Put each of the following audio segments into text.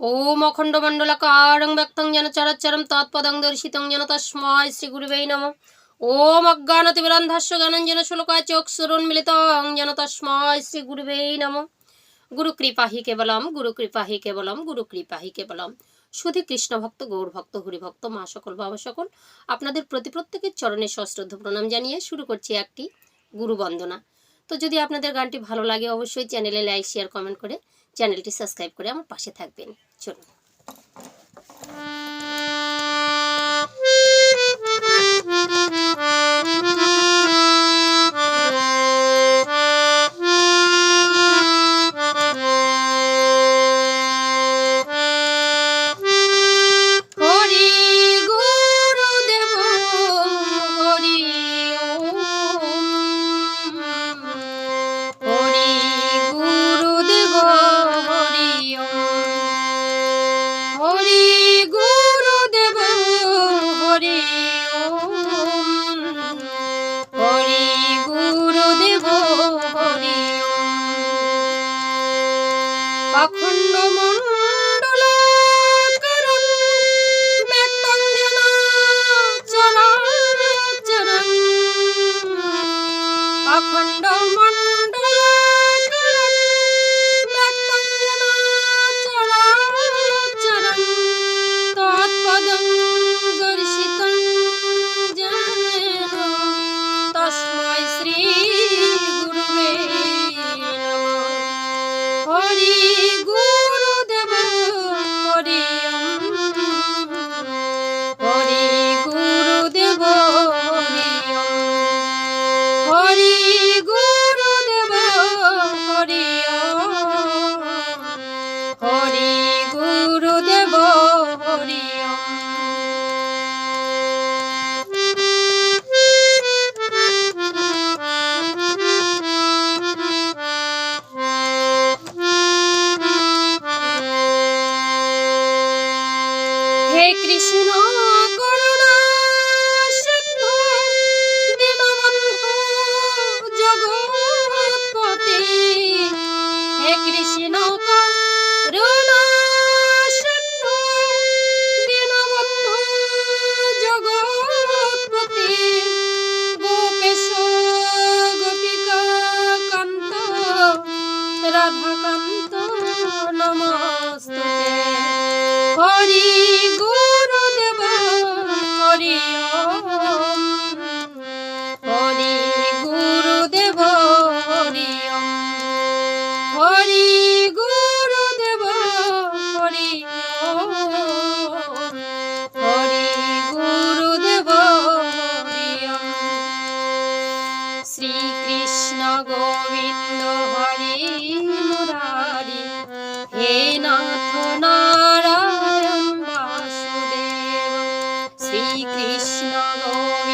ওম অখণ্ডমণ্ডলকারং ব্যক্তং যেন চরচ্চরম তৎপদং দর্শিতং যেন তস্ময় শ্রী গুরুবে নম ওম অজ্ঞানতিবিরন্ধাস্য জ্ঞানঞ্জন শুলকায় চক্ষুরুন্মিলিতং যেন তস্ময় শ্রী গুরুবে নম গুরু কৃপা হি কেবলম গুরু কৃপা হি কেবলম গুরু কৃপা হি কেবলম শুধু কৃষ্ণ ভক্ত গৌর ভক্ত হরিভক্ত মা সকল বাবা সকল, আপনাদের প্রতি প্রত্যেকের চরণে সশ্রদ্ধ প্রণাম জানিয়ে শুরু করছি একটি গুরু বন্দনা তো যদি আপনাদের গানটি ভালো লাগে, অবশ্যই চ্যানেলে লাইক, শেয়ার, কমেন্ট করে চ্যানেলটি সাবস্ক্রাইব করে আমার পাশে থাকবেন। চলুন অখণ্ড মণ্ডলাকারং ব্যক্তং যেন চরাচরং অখণ্ড মণ্ডলাকারং ব্যক্তং যেন চরাচরং তৎপদং দর্শিতং যেন তস্मै শ্রী হে কৃষ্ণ। হরি গুরুদেব হরি হরি গুরুদেব শ্রীকৃষ্ণ গোবিন্দ হরি মুরারি, হে নাথ নারায়ণ বাসুদেব। শ্রীকৃষ্ণ গোবিন্দ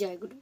জয় গুরু